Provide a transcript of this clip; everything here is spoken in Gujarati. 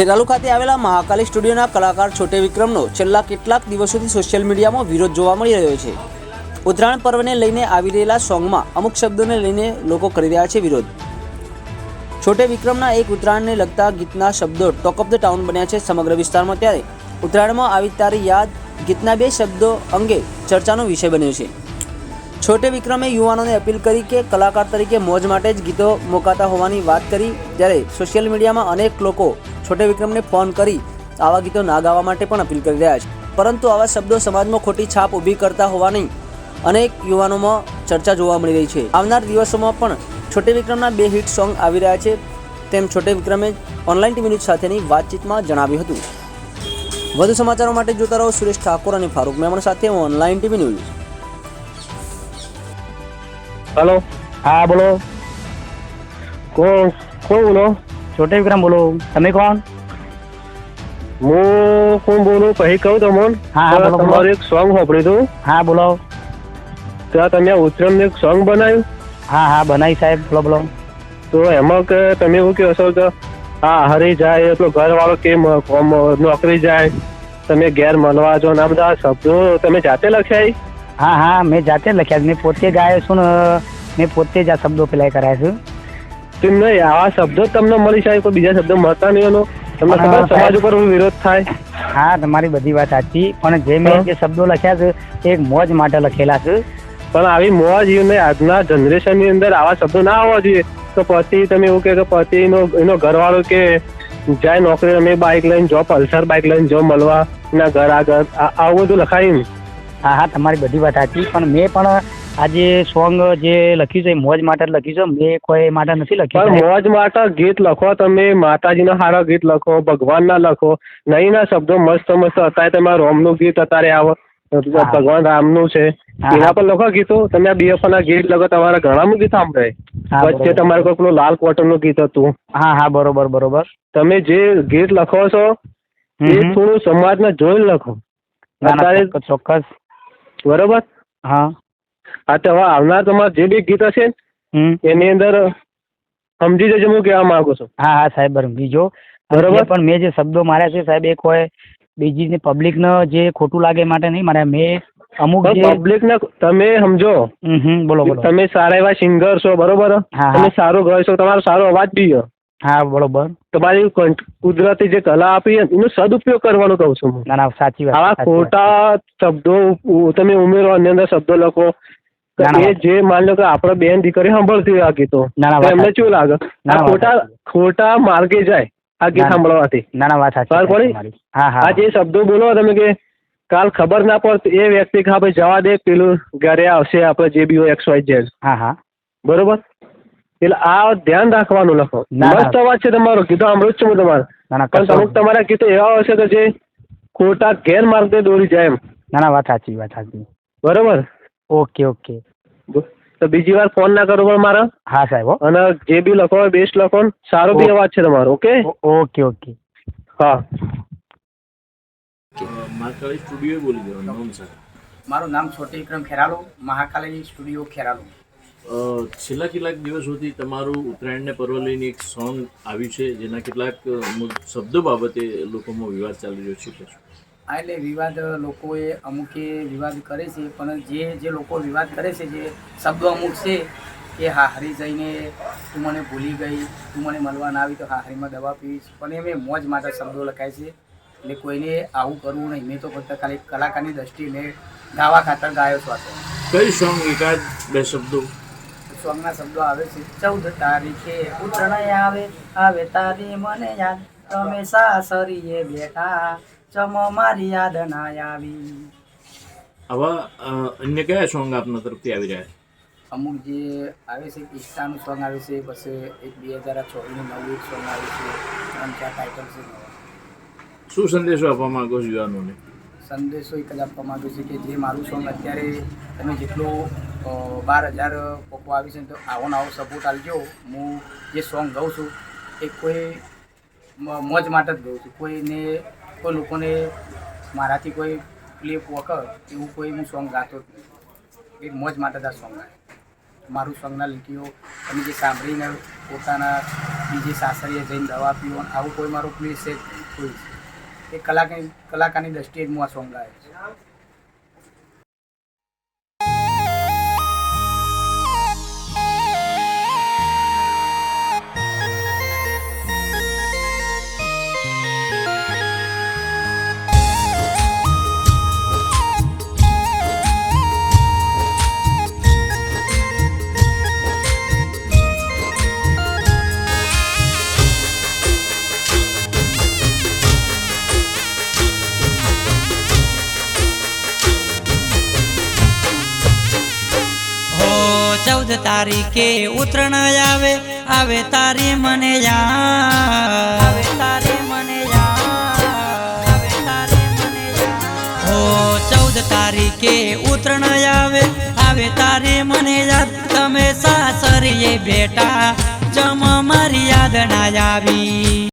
ખેરાલુ ખાતે આવેલા મહાકાલી સ્ટુડિયોના કલાકાર છોટે વિક્રમનો છેલ્લા કેટલાક દિવસોથી સોશિયલ મીડિયામાં વિરોધ જોવા મળી રહ્યો છે. ઉત્તરાયણ પર્વને લઈને આવી રહેલા સોંગમાં અમુક શબ્દોને લઈને લોકો કરી રહ્યા છે વિરોધ. છોટે વિક્રમના એક ઉત્તરાયણને લગતા ગીતના શબ્દો ટોક ઓફ ધ ટાઉન બન્યા છે સમગ્ર વિસ્તારમાં ત્યારે. ઉત્તરાયણમાં આવી તારી યાદ, ગીતના બે શબ્દો અંગે ચર્ચાનો વિષય બન્યો છે. છોટે વિક્રમે યુવાનોને અપીલ કરી કે કલાકાર તરીકે મોજ માટે જ ગીતો મોકાતા હોવાની વાત કરી ત્યારે સોશિયલ મીડિયામાં અનેક લોકો છોટે વિક્રમને ફોન કરી આવા ગીતો ના ગાવા માટે પણ અપીલ કરી રહ્યા છે. પરંતુ આવા શબ્દો સમાજમાં ખોટી છાપ ઊભી કરતા હોવાની અનેક યુવાનોમાં ચર્ચા જોવા મળી રહી છે. આવનાર દિવસોમાં પણ છોટે વિક્રમના બે હિટ સોંગ આવી રહ્યા છે. તેમ છોટે વિક્રમે ઓનલાઈન ટીવી ન્યૂઝ સાથેની વાતચીતમાં જણાવ્યું હતું. વધુ સમાચારો માટે જોતા રહો સુરેશ ઠાકોર અને ફારૂક મેમણ સાથે હું ઓનલાઈન ટીવી ન્યૂઝ હેલો હા, બોલો. કોણ? કોણ બોલો? છોટે વિક્રમ બોલો તમે કોણ હું કોણ બોલું પછી કહું તમને હા, હા, બોલો. તમારું એક સોંગ સાંભળ્યું હતું હા બોલો ત્યાં તમે ઉત્તરાયણનું એક સોંગ બનાવ્યું હા હા બનાવી સાહેબ બોલો બોલો તો એમાં કે તમે એવું કહો છો કે હા હરી જાય એટલો ઘર વાળો કેમ નોકરી જાય તમે ઘેર મળવા જો ને આ બધા શબ્દો તમે જાતે લખ્યા હા હા મેં જાતે લખ્યા. મેં પોતે ગાયો છું ને મેં પોતે જ આ શબ્દો પેલા કરાયા છું તેમ નહીં આવા શબ્દો તમને મળી જાય કોઈ બીજા શબ્દો મળતા નહીં એનો. તમને ખબર સમાજ ઉપર વિરોધ થાય? હા તમારી બધી વાત સાચી. પણ જે મેં જે શબ્દો લખ્યા છે એ એક મોજ માટે લખેલા છે. પણ આવી મોજ ને આજના જનરેશનની અંદર આવા શબ્દો ના હોવા જોઈએ. તો પતિ તમે એવું કે પતિ પતિનો એનો ઘરવાળો કે જાય નોકરી અમે બાઇક લઈને જો પલ્સર બાઇક લઈને જો મળવા એના ઘર આગળ આવું બધું લખાયું ને હા હા તમારી બધી વાત સાચી. પણ મેં પણ આ જે સોંગ જે લખ્યું છે એ મોજ માટે જ લખ્યું છે મેં કોઈ માટે નથી લખ્યું પણ મોજ માટે ગીત લખો તમે માતાજીના સારા ગીત લખો ભગવાનના લખો નહીં ના શબ્દો મસ્ત મસ્ત અત્યારે તમારા રોમનું ગીત અત્યારે આવે ભગવાન રામનું છે. એના પર લખો ગીતો તમે આ BFF ના ગીત લખો તમારા ઘણા ગીત સાંભળે. વચ્ચે તમારે કોઈ પેલું લાલ કોટનનું ગીત હતું. હા હા બરોબર બરોબર. તમે જે ગીત લખો છો એ. થોડું સમાજને જોઈને લખો. ના ના અત્યારે ચોક્કસ. બરોબર? હા. આ તો હવે આવનાર તમારા જે બી ગીત હશે ને, એની અંદર સમજી જજો હું કહેવા માંગુ છું. હા હા સાહેબ બીજો બરોબર. પણ મેં જે શબ્દો માર્યા છે સાહેબ એક હોય બીજી પબ્લિકને જે ખોટું લાગે માટે નહીં મારે મેં અમુક જે પબ્લિક ને તમે સમજો. બોલો બોલો. તમે સારા એવા સિંગર છો બરોબર? હા. તમે સારું ગાય છો તમારો સારો અવાજ બી હા બરોબર. તમારી કુદરતી જે કલા આપી છે, એનો સદુપયોગ કરવાનો કહું છું ના ના સાચી વાત આવા ખોટા શબ્દો તમે ઉમેરો એની અંદર શબ્દો લખો. તો એ જે માન લો કે આપણે બેન દીકરી સાંભળતી હોય આ ગીતો તો એમને શું લાગે? આ ખોટા ખોટા માર્ગે જાય આ ગીત. સાંભળવાથી. ના ના વાત સાચી પડી? હા હા. આ જે શબ્દો બોલો તમે કે કાલ ખબર ના પડે એ વ્યક્તિ કે ભાઈ જવા દે પેલું ઘરે આવશે આપણે જે બી હોય એક્સ વાય ઝેડ હા હા. બરોબર? એટલે આ ધ્યાન રાખવાનું લખો. મસ્ત અવાજ છે તમારો. ગીતો સાંભળું જ છું હું તમારે પણ અમુક તમારા ગીતો એવા હશે કે જે ખોટા ગેરમાર્ગે દોરી જાય એમ. ના ના વાત સાચી વાત સાચી. બરોબર? ઓકે ઓકે તો બીજી વાર ફોન ના કરો પણ મારા? હા સાહેબ હો. અને જે બી લખો હોય બેસ્ટ લખો ને સારો બી અવાજ છે તમારો ઓકે ઓકે ઓકે હા. મહાકાળી સ્ટુડિયો બોલી દેવાનું નામ સર મારું નામ છોટે વિક્રમ ખેરાલુ મહાકાલી સ્ટુડિયો ખેરાલુ. અ, છેલ્લા કેટલાક દિવસોથી તમારું ઉત્તરાયણને પર્વ લઈને એક સોંગ આવ્યું છે જેના કેટલાક શબ્દો બાબતે લોકોમાં વિવાદ ચાલી રહ્યો છે? આ એટલે વિવાદ લોકોએ અમુકે વિવાદ કરે છે પણ જે જે લોકો વિવાદ કરે છે જે શબ્દો અમુક છે કે હાહરી જઈને તું મને ભૂલી ગઈ તું મને મળવા ના આવી તો હાહરીમાં દવા પીવીશ. પણ એ મોજ માટે શબ્દો લખાય છે. એટલે કોઈને આવું કરવું નહીં. મેં તો ફક્ત ખાલી કલાકારની દ્રષ્ટિએ ગાવા ખાતર ગાયો છું આ કઈ સોંગ એકાદ બે શબ્દો? સોંગના શબ્દો આવે છે ચૌદ તારીખે ઉત્તરાયણ આવે આવે તારી મને યાદ. તમે સાસરીએ બેઠા ચમ મારી યાદ ના આવી. હવે અન્ય કયા સોંગ આપના તરફથી આવી રહ્યા છે? અમુક જે આવે છે ઇન્સ્ટાનું સોંગ આવે છે પછી એક બે હજાર ચોવીસનું નવું એક સોંગ આવે છે ત્રણ ચાર ટાઇટલ છે. શું સંદેશો આપવા માંગો છો યુવાનોને? સંદેશો એક જ આપવા માંગુ છું કે જે મારું સોંગ અત્યારે તમે જેટલું બાર હજાર પોકો આવી છે ને તો આવો ને આવો સપોર્ટ આપજો. હું જે સોંગ ગાઉં છું એ કોઈ મ- મોજ માટે જ ગાઉં છું. કોઈને કોઈ લોકોને મારાથી કોઈ ક્લિપ વગર એવું કોઈ હું સોંગ ગાતો જ નહીં. એક મોજ માટેદાર સોંગ ગાય. મારું સોંગના લીટીઓ, તમે જે સાંભળીને પોતાના બીજે સાસરીએ જઈને દવા પીવો આવું કોઈ મારું પ્લેસ છે કોઈ. એ કલાકારની કલાકારની દ્રષ્ટિએ જ હું આ સોંગ ગાયો છું. ચૌદ તારીખે ઉત્તરાયણ આવે આવે તારી મને યાદ. આવે તારી મને ચૌદ તારીખે ઉત્તરાયણ આવે આવે તારે મને યાદ. તમે સાસરીએ બેટા જમ મારી યાદ ના આવી.